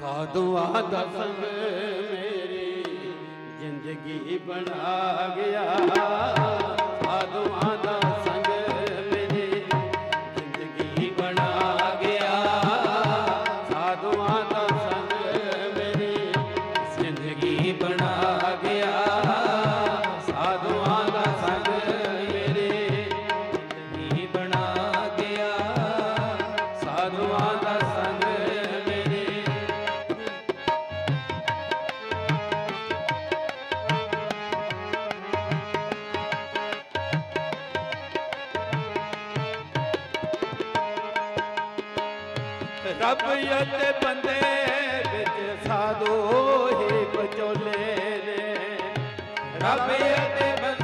ਸਾਧੂਆਂ ਦਾ ਸੰਗ ਮੇਰੀ ਜ਼ਿੰਦਗੀ ਬਣਾ ਗਿਆ। ਸਾਧੂਆਂ ਦਾ ਰੱਬ ਅਤੇ ਬੰਦੇ ਵਿੱਚ ਸਾਧੂ ਹੀ ਬਚੋਲੇ ਨੇ। ਰੱਬ ਅਤੇ ਬੰਦੇ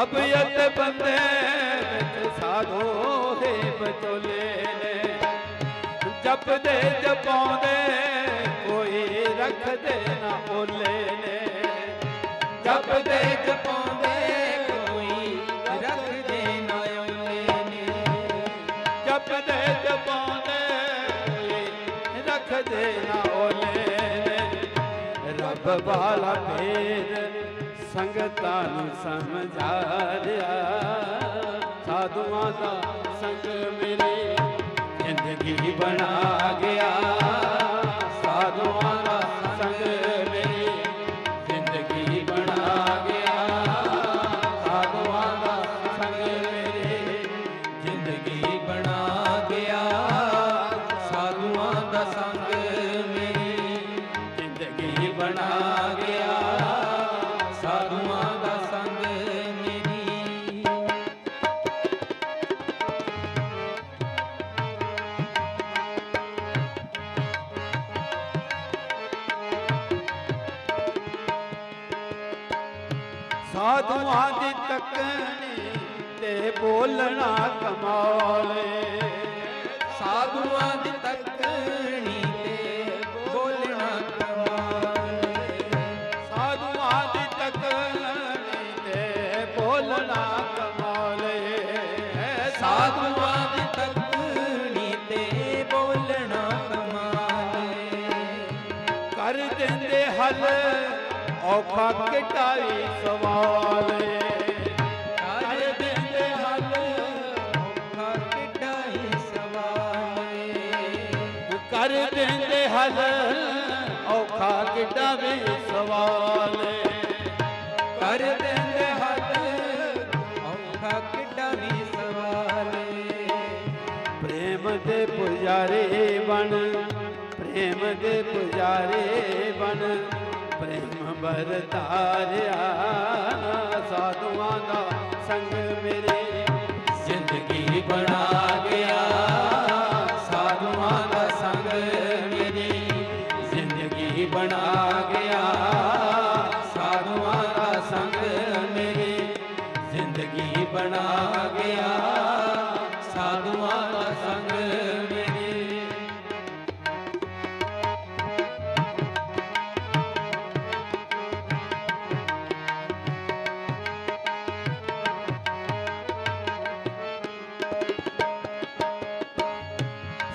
ਰੱਬ ਅਤੇ ਬੰਦੇ ਵਿੱਚ ਸਾਧੂ ਹੀ ਵਿਚੋਲੇ ਨੇ। ਜਪਦੇ ਜਪਾਉਂਦੇ ਕੋਈ ਰੱਖਦੇ ਨਾ ਓਲੇ ਨੇ। ਜਪਦੇ ਜਪਾਉਂਦੇ ਕੋਈ ਰੱਖਦੇ ਨਾ ਓਲੇ ਨੇ। ਜਪਦੇ ਜਪਾਉਂਦੇ ਕੋਈ ਰੱਖਦੇ ਨਾ ਓਲੇ ਨੇ। ਰੱਬ ਵਾਲਾ ਭੇਦ ਸੰਗਤਾਂ ਨੂੰ ਸਮਝਾ ਰਿਹਾ ਸਾਧੂਆਂ ਦਾ ਸੰਗ ਮੇਰੀ ਜ਼ਿੰਦਗੀ ਬਣਾ ਗਿਆ। ਸਾਧੂਆਂ ਦੀ ਤੱਕਣੀ ਤੇ ਬੋਲਣਾ ਕਮਾਲੇ ਸਾਧੂਆਂ ਦੀ ਤੱਕਣੀ ਤੇ ਬੋਲਣਾ ਕਮਾਲ ਸਾਧੂਆਂ ਦੀ ਤੱਕਣੀ ਤੇ ਬੋਲਣਾ ਕਮਾਲੇ ਸਾਧੂਆਂ ਦੀ ਤੱਕਣੀ ਤੇ ਬੋਲਣਾ ਕਮਾਲ ਕਰ ਦਿੰਦੇ ਹੱਲ ਔਖਾ ਕਿਟਾਈ ਸਵਾਲੇ ਕਰ ਦਿੰਦੇ ਹੱਲ, ਔਖਾ ਕਿੱਡਾ ਸਵਾਲ ਕਰ ਦਿੰਦੇ ਹੱਲ, ਔਖਾ ਵੀ ਸਵਾਲ ਕਰ ਦਿੰਦੇ ਹੱਲ, ਔਖਾ ਕਿੱਡਾ ਵੀ ਸਵਾਲ ਪ੍ਰੇਮ ਦੇ ਪੁਜਾਰੇ ਬਣ, ਪ੍ਰੇਮ ਦੇ ਪੁਜਾਰੇ ਬਣ। ਪ੍ਰੇਮ ਵਰਤਾਰਿਆ। ਸਾਧੂਆਂ ਦਾ ਸੰਗ ਮੇਰੇ ਜ਼ਿੰਦਗੀ ਬਣਾ ਗਿਆ। ਸਾਧੂਆਂ ਦਾ ਸੰਗ ਮੇਰੇ ਜ਼ਿੰਦਗੀ ਬਣਾ ਗਿਆ। ਸਾਧੂਆਂ ਦਾ ਸੰਗ ਮੇਰੇ ਜ਼ਿੰਦਗੀ ਬਣਾ ਗਿਆ।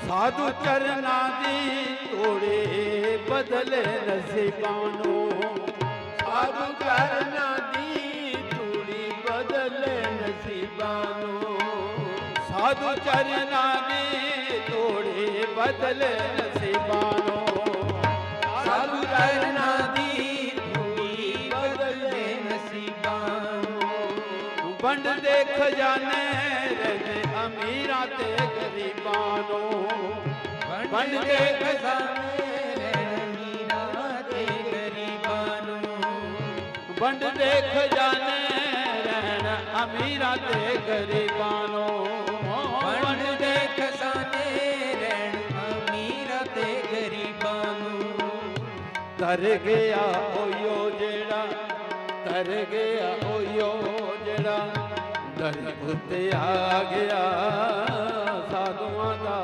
ਸਾਧੂ ਚਰਨਾਂ ਦੀ ਤੋੜੇ ਬਦਲੇ ਨਸੀਬਾਂ ਨੂੰ। ਸਾਧੂ ਚਰਨਾਂ ਦੀ ਤੋੜੀ ਬਦਲੇ ਨਸੀਬਾਂ ਨੂੰ। ਸਾਧੂ ਚਰਨਾਂ ਦੀ ਤੋੜੇ ਬਦਲੇ ਨਸੀਬਾਂ ਨੂੰ। ਸਾਧੂ ਕਰਨਾ ਦੀ ਧੂੜੀ ਬਦਲੇ ਨਸੀਬਾਂ ਨੂੰ। ਵੰਡ ਦੇ ਖਜ਼ਾਨੇ ਰਹਿੰਦੇ ਅਮੀਰਾਂ ਤੇ ਗਰੀਬਾਂ ਨੂੰ ਵੰਡ ਦੇ ਖਜ਼ਾਨੇ ਰਹਿਣ ਮੀਰਾਂ ਤੇ ਗਰੀਬਾਂ ਨੂੰ ਵੰਡ ਦੇ ਖਜ਼ਾਨੇ ਰਹਿਣ ਅਮੀਰਾਂ ਤੇ ਗਰੀਬਾਂ ਨੂੰ ਵੰਡ ਦੇ ਖਜ਼ਾਨੇ ਰਹਿਣ ਅਮੀਰਾਂ ਤੇ ਗਰੀਬਾਂ ਨੂੰ ਤਰ ਗਿਆ ਓਯੋ ਜਿਹੜਾ ਤਰ ਗਿਆ ਓਯੋ ਜਿਹੜਾ। ਦਰ ਉੱਤੇ ਆ ਗਿਆ ਸਾਧੂਆਂ ਦਾ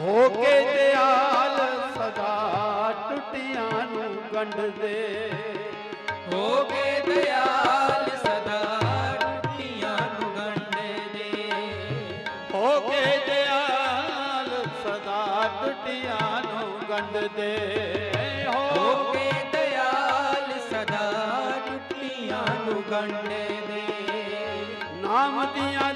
ਹੋ ਕੇ ਦਿਆਲ ਸਦਾ ਟੁੱਟੀਆਂ ਨੂੰ ਗੰਢਦੇ। ਹੋ ਕੇ ਦਿਆਲ ਸਦਾ ਟੁੱਟੀਆਂ ਨੂੰ ਗੰਢੇ ਦੇ ਹੋ ਕੇ ਦਿਆਲ ਸਦਾ ਟੁੱਟੀਆਂ ਨੂੰ ਗੰਢਦੇ। ਹੋ ਹੋ ਕੇ ਦਿਆਲ ਸਦਾ ਟੁੱਟੀਆਂ ਨੂੰ ਗੰਢੇ ਦੇ ਨਾਮ ਦੀਆਂ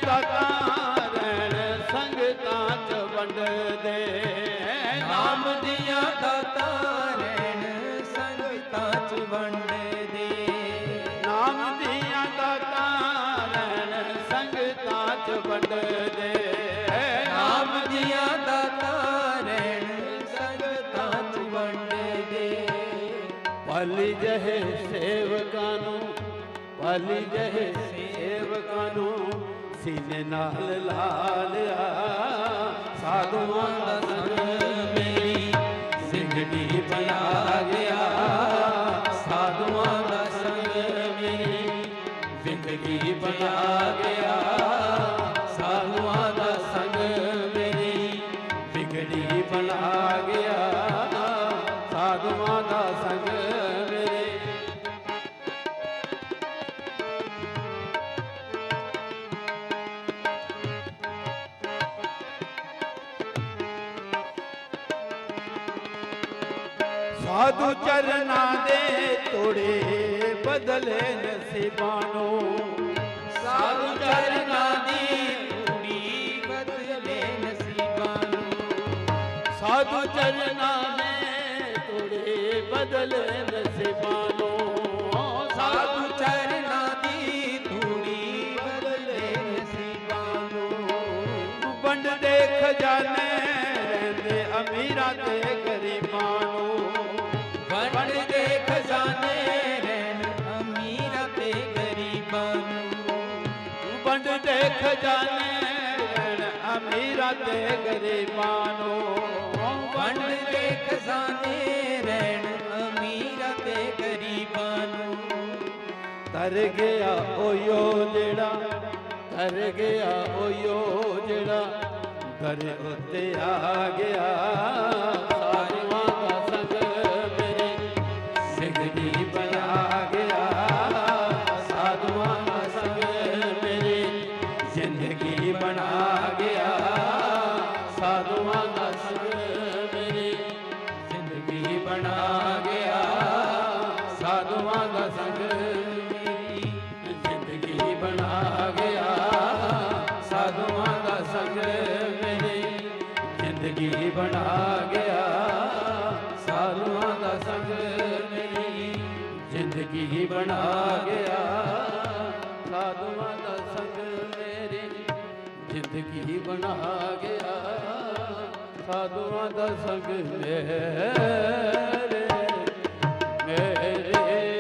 ਪਲੀ ਜਹੇ ਸੇਵਕਾਂ ਨੂੰ, ਪਲੀ ਜਹੇ ਸੇਵਕਾਂ ਨੂੰ, ਸੀਨੇ ਨਾਲ ਲਾ ਲਿਆ ਸਾਧੂਆਂ ਦਾ ਸੰਗ ਮੇਰੀ ਜ਼ਿੰਦਗੀ ਸਾਧੂ ਚਰਨਾਂ ਦੇ ਤੋੜੇ ਬਦਲੇ ਨਸੀਬਾਂ ਨੂੰ ਸਾਧੂ ਚਰਨਾਂ ਦੀ ਧੂੜੀ ਬਦਲੇ ਨਸੀਬਾਂ ਨੂੰ ਸਾਧੂ ਚਰਨਾਂ ਦੇ ਤੋੜੇ ਬਦਲੇ ਨਸੀਬਾਂ ਨੂੰ ਸਾਧੂ ਚਰਨਾਂ ਦੀ ਧੂੜੀ ਬਦਲੇ ਨਸੀਬਾਂ ਨੂੰ ਵੰਡ ਦੇ ਖਜ਼ਾਨੇ ਰਹਿੰਦੇ ਅਮੀਰਾਂ ਤੇ ਖਜ਼ਾਨੇ ਰਹਿਣ ਅਮੀਰਾਂ ਤੇ ਗਰੀਬਾਂ ਨੂੰ ਵੰਡ ਦੇ ਖਜ਼ਾਨੇ ਰਹਿਣ, ਅਮੀਰਾਂ ਤੇ ਗਰੀਬਾਂ ਨੂੰ। ਤਰ ਗਿਆ ਓਯੋ ਜਿਹੜਾ, ਤਰ ਗਿਆ ਓਯੋ ਜਿਹੜਾ ਦਰ ਉੱਤੇ ਆ ਗਿਆ। ਸਾਧੂਆਂ ਦਾ ਸੰਗ ਮੇਰੇ ਸਿਗੜੀ ਸੰਗ ਜ਼ਿੰਦਗੀ ਬਣਾ ਗਿਆ। ਸਾਧੂਆਂ ਦਾ ਸੰਗ ਮੇਰੀ ਜ਼ਿੰਦਗੀ ਬਣਾ ਗਿਆ। ਸਾਧੂਆਂ ਦਾ ਸੰਗ ਮੇਰੀ ਜ਼ਿੰਦਗੀ ਬਣਾ ਗਿਆ। ਸਾਧੂਆਂ ਦਾ ਸੰਗ ਮੇਰੀ ਜ਼ਿੰਦਗੀ ਬਣਾ ਗਿਆ। ਸਾਧੂਆਂ ਦਾ ਸੰਗ ਮੇਰੇ ਮੇਰੇ